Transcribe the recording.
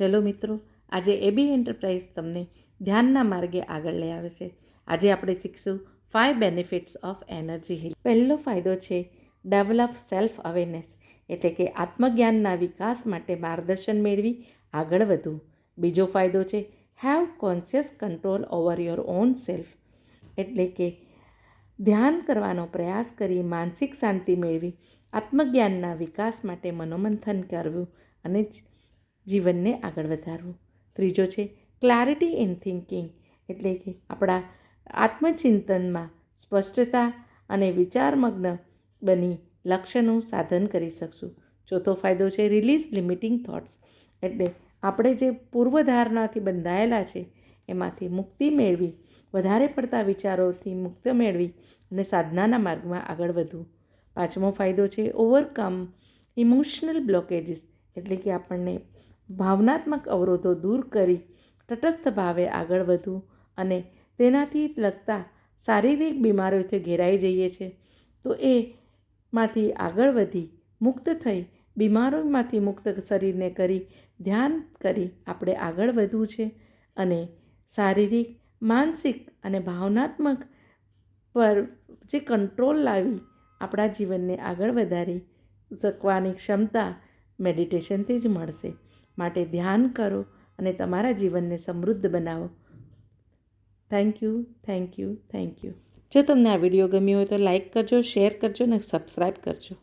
ચલો મિત્રો, આજે એબી એન્ટરપ્રાઇઝ તમને ધ્યાનના માર્ગે આગળ લઈ આવે છે. આજે આપણે શીખશું five benefits of energy heal પહેલો ફાયદો છે ડેવલપ સેલ્ફ અવેરનેસ એટલે કે આત્મજ્ઞાનના વિકાસ માટે માર્ગદર્શન મેળવી આગળ વધવું. બીજો ફાયદો છે have conscious control over your own self એટલે કે ધ્યાન કરવાનો પ્રયાસ કરી માનસિક શાંતિ મેળવી, આત્મજ્ઞાનના વિકાસ માટે મનોમંથન કરવું અને જીવનને આગળ વધારવું. ત્રીજો છે ક્લારિટી ઇન થિંકિંગ એટલે કે આપણા આત્મચિંતનમાં સ્પષ્ટતા અને વિચારમગ્ન બની લક્ષ્યનું સાધન કરી શકશું. ચોથો ફાયદો છે રિલીઝ લિમિટિંગ થોટ્સ એટલે આપણે જે પૂર્વધારણાથી બંધાયેલા છે, એમાંથી મુક્તિ મેળવી, વધારે પડતા વિચારોથી મુક્ત મેળવી અને સાધનાના માર્ગમાં આગળ વધવું. પાંચમો ફાયદો છે ઓવરકમ ઇમોશનલ બ્લોકેજીસ એટલે કે આપણને ભાવનાત્મક અવરોધો દૂર કરી તટસ્થ ભાવે આગળ વધવું અને તેનાથી લગતા શારીરિક બીમારીઓથી ઘેરાઈ જઈએ છીએ તો એ માંથી આગળ વધી મુક્ત થઈ બીમારીમાંથી મુક્ત શરીરને કરી ધ્યાન કરી આપણે આગળ વધવું છે અને શારીરિક, માનસિક અને ભાવનાત્મક પર જે કંટ્રોલ લાવી આપણા જીવનને આગળ વધારી શકવાની ક્ષમતા મેડિટેશનથી જ મળશે. માટે ધ્યાન કરો અને તમારા જીવનને સમૃદ્ધ બનાવો. Thank you thank you thank you જો તમને આ વીડિયો ગમ્યો હોય તો લાઈક કરજો, શેર કરજો અને સબસ્ક્રાઈબ કરજો.